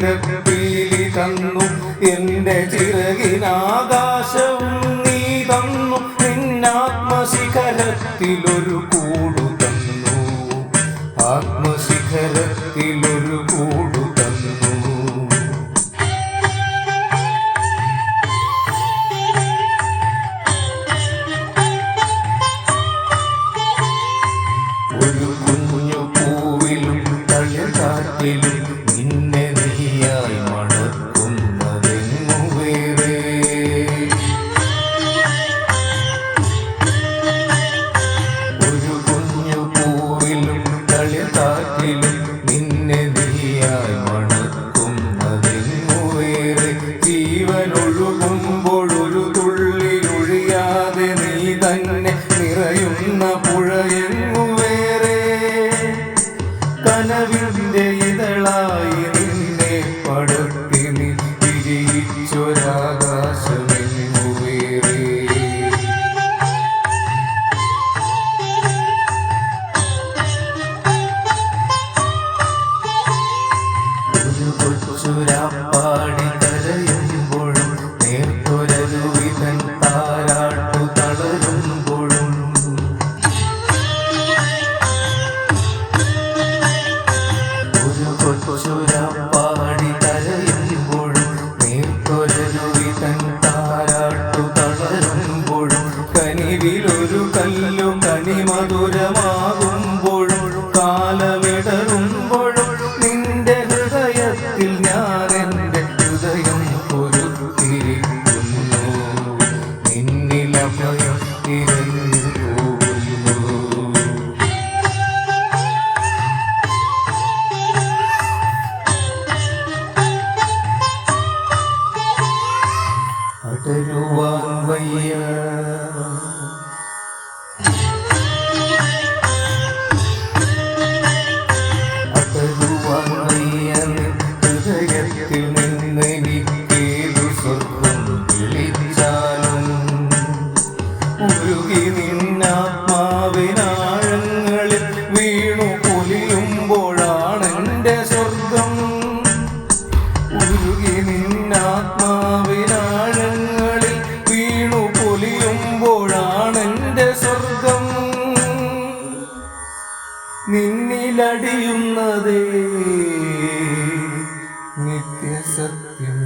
കിടപ്പിലി തന്നു. എന്റെ ചിറകിനാകാശം നീ തന്നു. നിന്നാത്മശിഖരത്തിലൊരു കൂടു തന്നു. ആത്മശിഖരത്തിലൊരു കൂടു തന്നു. ഒരു കുഞ്ഞു പൂവിലും തളിർക്കാറ്റിലും നിന്നെ നീയായി മണക്കുന്നതിൽ വേറെ ജീവനൊഴുകുമ്പോഴൊരു കൊച്ചുരാപ്പാടി കരയുമ്പോഴും നേർത്തൊരരുവിതൻ താരാട്ടു തളരുമ്പോഴും ഒരു കൊച്ചുരാപ്പാടി കരയുമ്പോഴും നേർത്തൊരരുവിതൻ താരാട്ടു തളരുമ്പോഴും കനിവിലൊരു കല്ലും കണിമധുരമാകുമ്പോഴും അടരുവാൻ വയ്യ. നിന്നിലടിയുന്നതേ നിത്യസത്യം.